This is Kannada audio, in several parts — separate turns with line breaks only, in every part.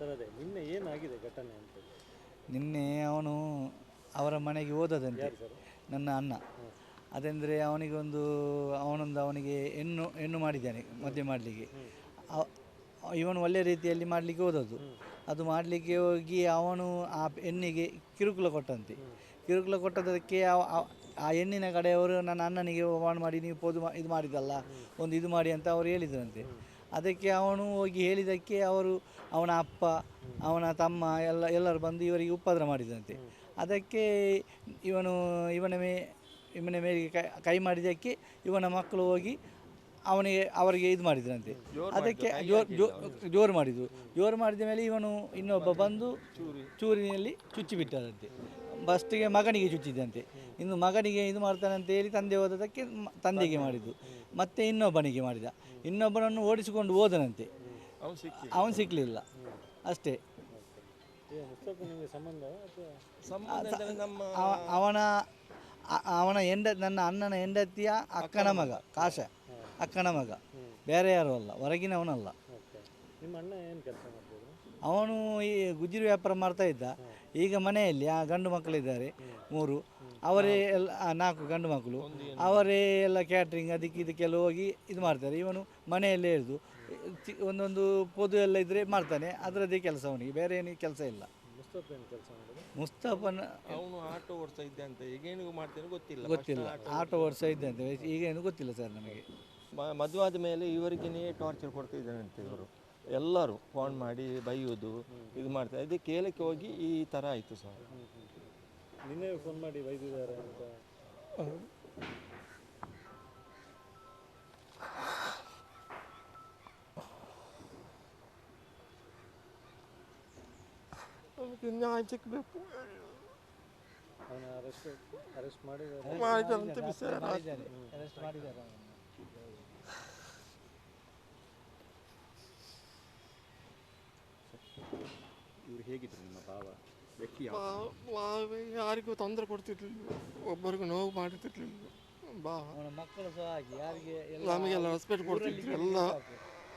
ಸರ್ ಅದೇ ನಿನ್ನೆ ಏನಾಗಿದೆ ಘಟನೆ ಅಂತ
ನಿನ್ನೆ ಅವನು ಅವರ ಮನೆಗೆ ಹೋದದಂತೆ. ನನ್ನ ಅಣ್ಣ. ಅದೆಂದರೆ ಅವನಿಗೊಂದು ಅವನೊಂದು ಅವನಿಗೆ ಹೆಣ್ಣು ಹೆಣ್ಣು ಮಾಡಿದ್ದಾನೆ ಮದುವೆ ಮಾಡಲಿಕ್ಕೆ. ಇವನು ಒಳ್ಳೆ ರೀತಿಯಲ್ಲಿ ಮಾಡಲಿಕ್ಕೆ ಹೋದದ್ದು. ಅದು ಮಾಡಲಿಕ್ಕೆ ಹೋಗಿ ಅವನು ಆ ಹೆಣ್ಣಿಗೆ ಕಿರುಕುಳ ಕೊಟ್ಟಂತೆ. ಕಿರುಕುಳ ಕೊಟ್ಟದಕ್ಕೆ ಆ ಹೆಣ್ಣಿನ ಕಡೆಯವರು ನನ್ನ ಅಣ್ಣನಿಗೆ ವಾನ್ ಮಾಡಿ ನೀವು ಪೋದು ಇದು ಮಾಡಿದಲ್ಲ ಒಂದು ಇದು ಮಾಡಿ ಅಂತ ಅವರು ಹೇಳಿದ್ರಂತೆ. ಅದಕ್ಕೆ ಅವನು ಹೋಗಿ ಹೇಳಿದ್ದಕ್ಕೆ ಅವರು ಅವನ ಅಪ್ಪ ಅವನ ತಮ್ಮ ಎಲ್ಲ ಎಲ್ಲರೂ ಬಂದು ಇವರಿಗೆ ಉಪದ್ರ ಮಾಡಿದಂತೆ. ಅದಕ್ಕೆ ಇವನು ಇವನ ಮೇ ಇವನ ಮೇಲಿಗೆ ಕೈ ಕೈ ಮಾಡಿದ್ದಕ್ಕೆ ಇವನ ಮಕ್ಕಳು ಹೋಗಿ ಅವನಿಗೆ ಅವರಿಗೆ ಇದು ಮಾಡಿದ್ರಂತೆ. ಅದಕ್ಕೆ ಜೋರು ಜೋರು ಮಾಡಿದ್ದು ಜೋರು ಮಾಡಿದ ಮೇಲೆ ಇವನು ಇನ್ನೊಬ್ಬ ಬಂದು ಚೂರಿನಲ್ಲಿ ಚುಚ್ಚಿ ಬಿಟ್ಟದಂತೆ ಫಸ್ಟಿಗೆ ಮಗನಿಗೆ ಚುಚ್ಚಿದ್ದಂತೆ. ಇನ್ನು ಮಗನಿಗೆ ಇದು ಮಾಡ್ತಾನೆ ಅಂತ ಹೇಳಿ ತಂದೆ ಓದೋದಕ್ಕೆ ಮ- ತಂದೆಗೆ ಮಾಡಿದ್ದು. ಮತ್ತೆ ಇನ್ನೊಬ್ಬನಿಗೆ ಮಾಡಿದ. ಇನ್ನೊಬ್ಬನನ್ನು ಓಡಿಸಿಕೊಂಡು ಹೋದನಂತೆ.
ಅವನು ಸಿಕ್ಕಿ
ಅವನು ಸಿಕ್ಕಲಿಲ್ಲ ಅಷ್ಟೇ.
ಸಂಬಂಧ
ಅಂದರೆ ನಮ್ಮ
ಅವ- ಅವನ ಅ- ಅವನ ಹೆಂಡ ನನ್ನ ಅಣ್ಣನ ಹೆಂಡತಿಯ ಅಕ್ಕನ ಮಗ ಕಾಶ. ಅಕ್ಕನ ಮಗ. ಬೇರೆ ಯಾರು ಅಲ್ಲ ಹೊರಗಿನವನಲ್ಲ.
ಅಲ್ಲ ನಿಮ್ಮ ಅಣ್ಣ ಏನು ಕೆಲಸ ಮಾಡ್ತಿದ್ರು?
ಅವನು ಈ ಗುಜಿರು ವ್ಯಾಪಾರ ಮಾಡ್ತಾ ಇದ್ದ. ಈಗ ಮನೆಯಲ್ಲಿ ಆ ಗಂಡು ಮಕ್ಕಳಿದ್ದಾರೆ ಮೂರು. ಅವರೇ ಎಲ್ಲ ಆ, ನಾಲ್ಕು ಗಂಡು ಮಕ್ಕಳು. ಅವರೇ ಎಲ್ಲ ಕ್ಯಾಟ್ರಿಂಗ್ ಅದಕ್ಕೆ ಇದಕ್ಕೆಲ್ಲ ಹೋಗಿ ಇದು ಮಾಡ್ತಾರೆ. ಇವನು ಮನೆಯಲ್ಲೇ ಇರೋದು. ಚಿ- ಒಂದೊಂದು ಪೊದು ಎಲ್ಲ ಇದ್ದರೆ ಮಾಡ್ತಾನೆ. ಅದರದ್ದೇ ಕೆಲಸ ಅವನಿಗೆ. ಬೇರೆ ಏನು ಕೆಲಸ ಇಲ್ಲ.
ಮುಸ್ತಫ ಏನು ಕೆಲಸ ಮಾಡೋದು
ಮುಸ್ತಫನ
ಅವನು ಆಟೋ ಓಡಿಸ್ತಾ ಇದ್ದೆ ಅಂತ. ಈಗೇನು ಮಾಡ್ತೇನೆ ಗೊತ್ತಿಲ್ಲ.
ಗೊತ್ತಿಲ್ಲ. ಆಟೋ ಓಡಿಸ್ತಾ ಇದ್ದಂತೆ ಈಗೇನು ಗೊತ್ತಿಲ್ಲ ಸರ್ ನನಗೆ
ಮ- ಮದುವೆ ಆದ ಮೇಲೆ ಇವರಿಗೇ ಟಾರ್ಚರ್ ಕೊಡ್ತಿದ್ದಾರಂತೆ ಇವರು. ಎಲ್ಲರೂ ಫೋನ್ ಮಾಡಿ ಬೈಯೋದು ಇದು ಮಾಡ್ತಾರೆ. ಅದಕ್ಕೆ ಕೇಳಕ್ಕೆ ಹೋಗಿ ಈ ಥರ ಆಯಿತು ಸರ್.
ನಿನ್ನೆ ಫೋನ್ ಮಾಡಿ ಬೈದಿದ್ದಾರೆ ಅಂತ.
ನ್ಯಾಯ ಸಿಕ್ಕಬೇಕು
ಅವನ ಅರೆಸ್ಟ್ ಅರೆಸ್ಟ್ ಮಾಡಿದ್ದಾರೆ.
ಮಾಡಿದಂತೆ ಬಿಸಾರ
ಅರೆಸ್ಟ್ ಮಾಡಿದ್ದಾರೆ.
ಇವ್ರು ಹೇಗಿದ್ರು ನಿಮ್ಮ ಭಾವ? ವ್ಯಕ್ತಿ ಯಾವ
ನಾವೇ ಯಾರಿಗೂ ತೊಂದರೆ ಕೊಡ್ತಿರ್ಲಿಲ್ಲ. ಒಬ್ಬರಿಗೂ ನೋವು ಮಾಡ್ತಿರ್ಲಿಲ್ಲ. ಬಾ.
ಅವನ ಮಕ್ಕಳು ಸಹ ಹಾಗೆ ಯಾರಿಗೆ ಎಲ್ಲ
ನಮಗೆಲ್ಲ ರೆಸ್ಪೆಕ್ಟ್ ಕೊಡ್ತಿದ್ರು. ಎಲ್ಲ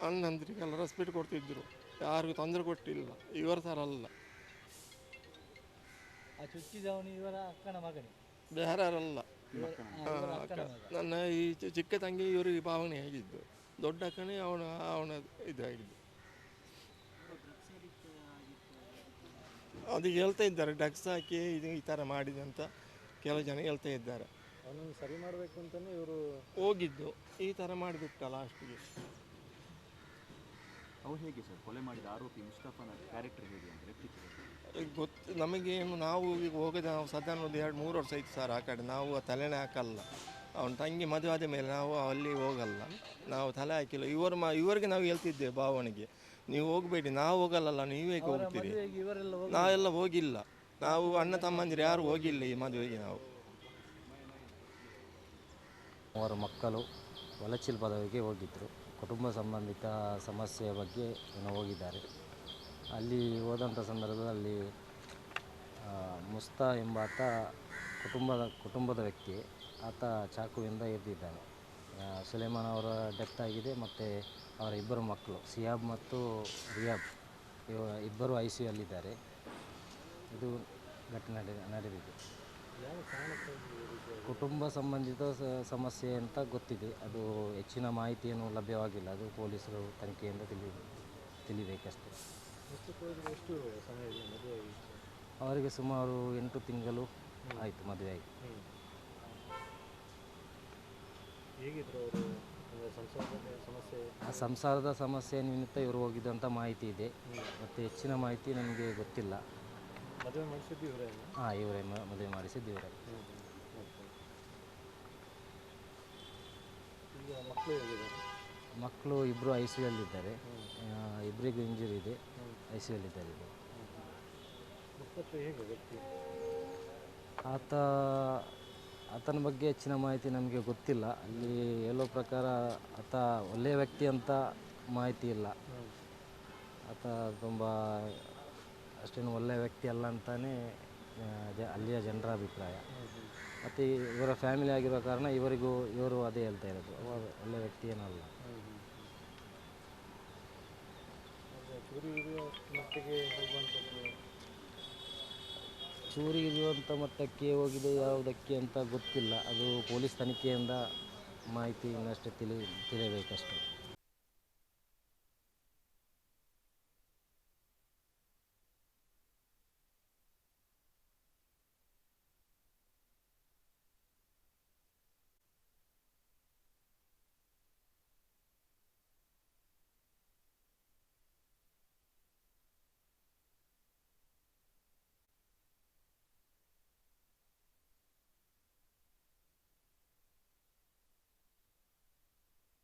ಅಣ್ಣಂದ್ರಿಗೆಲ್ಲ ರೆಸ್ಪೆಕ್ಟ್ ಕೊಡ್ತಿದ್ರು. ಯಾರಿಗೂ ತೊಂದರೆ ಕೊಟ್ಟಿಲ್ಲ. ಇವರ ಥರ ಅಲ್ಲ.
ಆ ಚುಚ್ಚಿದವನು ಇವರ ಅಕ್ಕನ ಮಗನೇ.
ಬೇರೆ ಯಾರಲ್ಲ
ಇವರ- ಆ, ಅಕ್ಕನ ಮಗ.
ನನ್ನ ಈ ಚಿ- ಚಿಕ್ಕ ತಂಗಿ ಇವರಿಗೆ ಭಾವನೆ ಆಗಿದ್ದು ದೊಡ್ಡ ಅಕ್ಕನೇ ಅವನ ಅವನ ಇದಾಗಿದ್ದು ಅದು ಹೇಳ್ತಾ ಇದ್ದಾರೆ ಡಗ್ಸ್ ಹಾಕಿ ಇದು ಈ ಥರ ಮಾಡಿದೆ ಅಂತ ಕೆಲವು ಜನ ಹೇಳ್ತಾ ಇದ್ದಾರೆ.
ಅವನನ್ನು ಸರಿ ಮಾಡಬೇಕು ಅಂತಲೇ ಇವರು
ಹೋಗಿದ್ದು ಈ ಥರ ಮಾಡಿಬಿಟ್ಟ ಲಾಸ್ಟಿಗೆ
ಅವ್ರು ಹೇಗೆ ಸರ್? ಕೊಲೆ ಮಾಡಿದ ಆರೋಪಿ ಮುಸ್ತಫಾನ ಕ್ಯಾರೆಕ್ಟರ್ ಹೇಗೆ ಅಂತ ವ್ಯಕ್ತಿತ್ವ ಹೇಗೆ?
ಈಗ ಗೊತ್ತು ನಮಗೇನು ನಾವು ಈಗ ಹೋಗದೆ ನಾವು ಸಾಧಾರಣ ಒಂದು ಎರಡು ಮೂರು ವರ್ಷ ಆಯ್ತು ಸರ್ ಆ ಕಡೆ ನಾವು ತಲೆನೇ ಹಾಕಲ್ಲ. ಅವನ ತಂಗಿ ಮದುವೆ ಆದ ಮೇಲೆ ನಾವು ಅಲ್ಲಿ ಹೋಗಲ್ಲ. ನಾವು ತಲೆ ಹಾಕಿಲ್ಲ. ಇವರು ಮಾ ಇವರಿಗೆ ನಾವು ಹೇಳ್ತಿದ್ದೇವೆ ಭಾವನೆಗೆ. ನೀವು ಹೋಗಬೇಡಿ ನಾವು ಹೋಗಲ್ಲಲ್ಲ ನೀವೇ ಹೋಗ್ತೀರಿ?
ಮದುವೆಗೆ ಇವರೆಲ್ಲ ಹೋಗಿ
ನಾವೆಲ್ಲ ಹೋಗಿಲ್ಲ. ನಾವು ಅಣ್ಣ ತಮ್ಮಂದಿರು ಯಾರು ಹೋಗಿಲ್ಲ ಈ ಮದುವೆಗೆ ನಾವು.
ಅವರ ಮಕ್ಕಳು ವಲಚಿಲ್ ಪದವಿಗೆ ಹೋಗಿದ್ದರು ಕುಟುಂಬ ಸಂಬಂಧಿತ ಸಮಸ್ಯೆಯ ಬಗ್ಗೆ ಏನೋ ಹೋಗಿದ್ದಾರೆ. ಅಲ್ಲಿ ಹೋದಂಥ ಸಂದರ್ಭದಲ್ಲಿ ಮುಸ್ತಾ ಎಂಬಾತ ಕುಟುಂಬದ ಕುಟುಂಬದ ವ್ಯಕ್ತಿ ಆತ ಚಾಕುವಿಂದ ಇರಿದಿದ್ದಾನೆ ಆ, ಸುಲೇಮಾನ್ ಅವರ ಡೆತ್ ಆಗಿದೆ ಮತ್ತು ಅವರ ಇಬ್ಬರು ಮಕ್ಕಳು, ಸಿಯಾಬ್ ಮತ್ತು ರಿಯಾಬ್. ಇವ ಇಬ್ಬರು ಐ ಸಿ ಯಲ್ಲಿದ್ದಾರೆ ಇದು ಘಟನೆ ನಡೆ ನಡೆದಿದೆ. ಕುಟುಂಬ ಸಂಬಂಧಿತ ಸಮಸ್ಯೆ ಅಂತ ಗೊತ್ತಿದೆ. ಅದು ಹೆಚ್ಚಿನ ಮಾಹಿತಿಯನ್ನು ಲಭ್ಯವಾಗಿಲ್ಲ. ಅದು ಪೊಲೀಸರು ತನಿಖೆಯಿಂದ ತಿಳಿ ತಿಳಿಬೇಕಷ್ಟೇ. ಅವರಿಗೆ ಸುಮಾರು ಎಂಟು ತಿಂಗಳು ಆಯಿತು ಮದುವೆಯಾಗಿ
ಹೇಗಿದ್ರು ಅವರು ಅಂದರೆ ಸಂಸಾರದ ಸಮಸ್ಯೆ
ಆ ಸಂಸಾರದ ಸಮಸ್ಯೆ ನಿಮಿತ್ತ ಇವರು ಹೋಗಿದ್ದಂಥ ಮಾಹಿತಿ ಇದೆ. ಮತ್ತು ಹೆಚ್ಚಿನ ಮಾಹಿತಿ ನಮಗೆ ಗೊತ್ತಿಲ್ಲ.
ಮದುವೆ ಮಾಡಿಸಿದ್ದು ಇವರೇ
ಹಾಂ ಇವರೇ ಮದುವೆ ಮಾಡಿಸಿದ್ದು ಇವರೇ.
ಮಕ್ಕಳು
ಇಬ್ಬರು ಐ ಸಿ ಯಲ್ಲಿದ್ದಾರೆ ಇಬ್ಬರಿಗೂ ಇಂಜುರಿ ಇದೆ. ಐ ಸಿ ಯಲ್ಲಿದ್ದಾರೆ ಆತ ಆತನ ಬಗ್ಗೆ ಹೆಚ್ಚಿನ ಮಾಹಿತಿ ನಮಗೆ ಗೊತ್ತಿಲ್ಲ. ಅಲ್ಲಿ ಎಲ್ಲೋ ಪ್ರಕಾರ ಆತ ಒಳ್ಳೆಯ ವ್ಯಕ್ತಿ ಅಂತ ಮಾಹಿತಿ ಇಲ್ಲ. ಆತ ತುಂಬ ಅಷ್ಟೇನು ಒಳ್ಳೆಯ ವ್ಯಕ್ತಿ ಅಲ್ಲ ಅಂತಲೇ ಜ, ಅಲ್ಲಿಯ ಜನರ ಅಭಿಪ್ರಾಯ. ಮತ್ತು ಇವರ ಫ್ಯಾಮಿಲಿ ಆಗಿರೋ ಕಾರಣ ಇವರಿಗೂ, ಇವರು ಅದೇ ಹೇಳ್ತಾ ಇರೋದು. ಒಳ್ಳೆಯ ವ್ಯಕ್ತಿ ಏನಲ್ಲ.
ಮಟ್ಟಿಗೆ ಹೋಗುವಂಥದ್ದು
ಚೂರಿ ಇರುವಂಥ ಮಟ್ಟಕ್ಕೆ ಹೋಗಿದೆ, ಯಾವುದಕ್ಕೆ ಅಂತ ಗೊತ್ತಿಲ್ಲ. ಅದು ಪೊಲೀಸ್ ತನಿಖೆಯಿಂದ ಮಾಹಿತಿ ಇನ್ನಷ್ಟು ತಿಳಿ, ತಿಳಿಯಬೇಕಷ್ಟೆ.